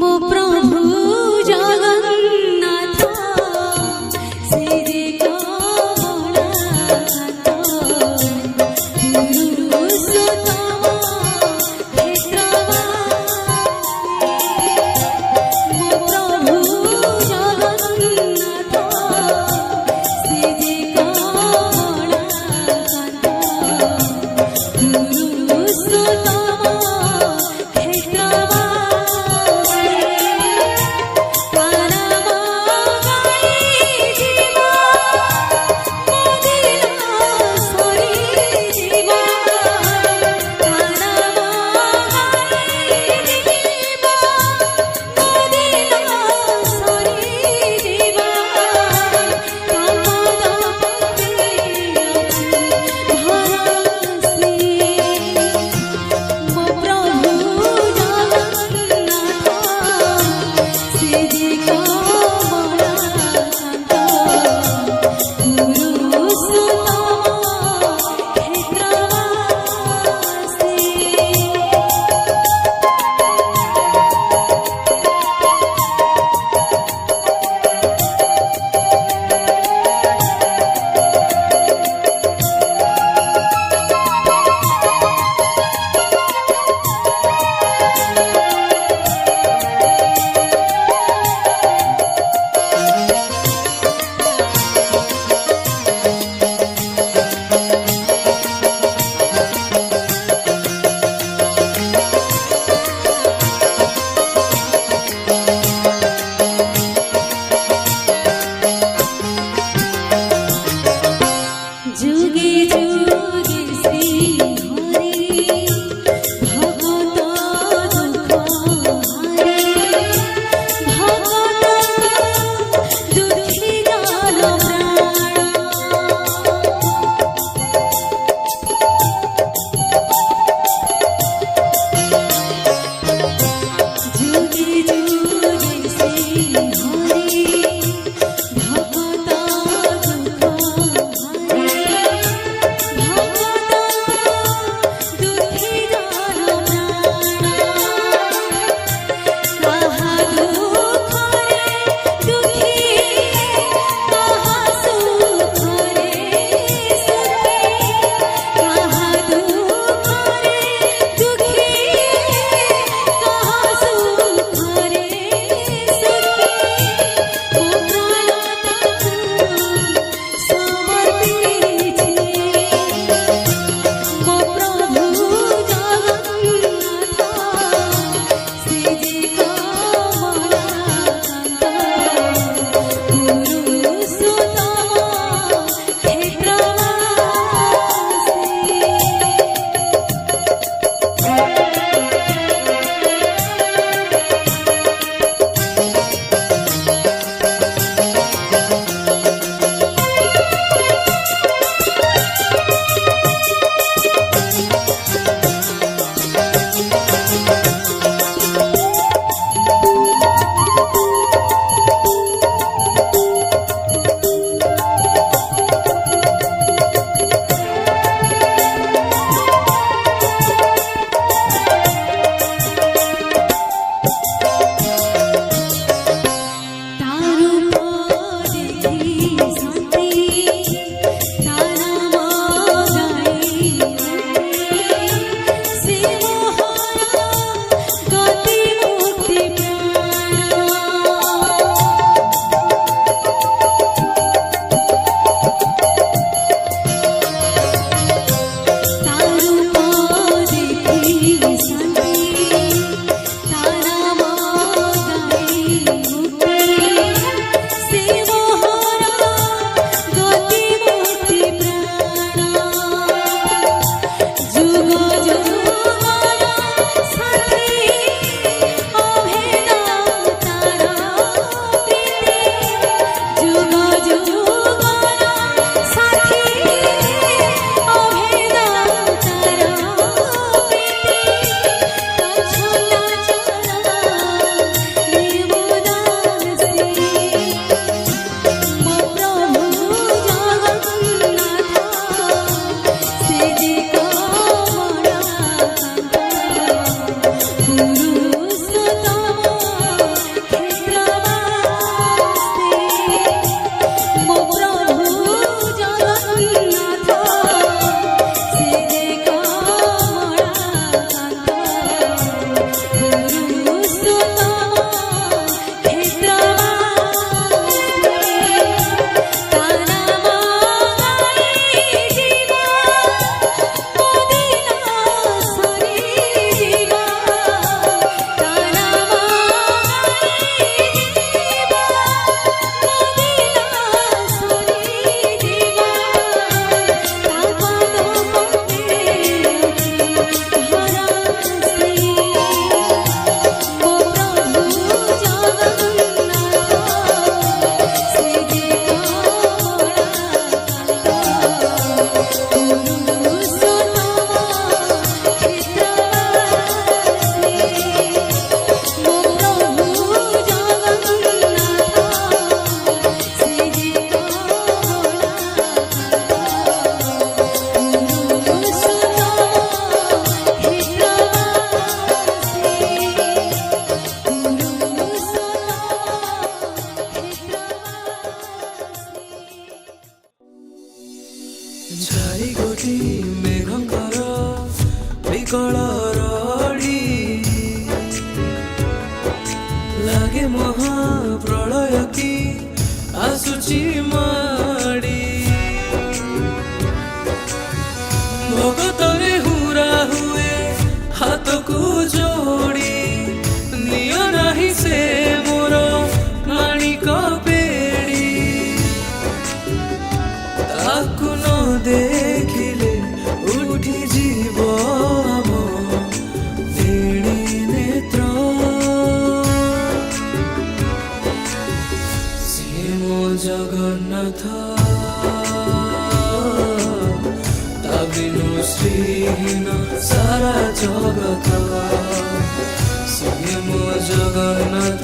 មកប្រ চারিগোটি মেঘঙ্কর বিকল রড়ি লাগে মহা প্রলয় কি আসুচি মাড়ি ভগত জগত শ্রী মো জগন্নাথ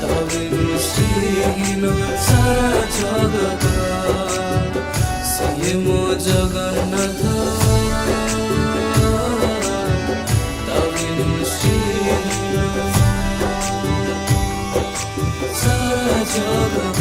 তবে শ্রীহীন সারা জগত শ্রী মো জগন্নাথ সারা জগত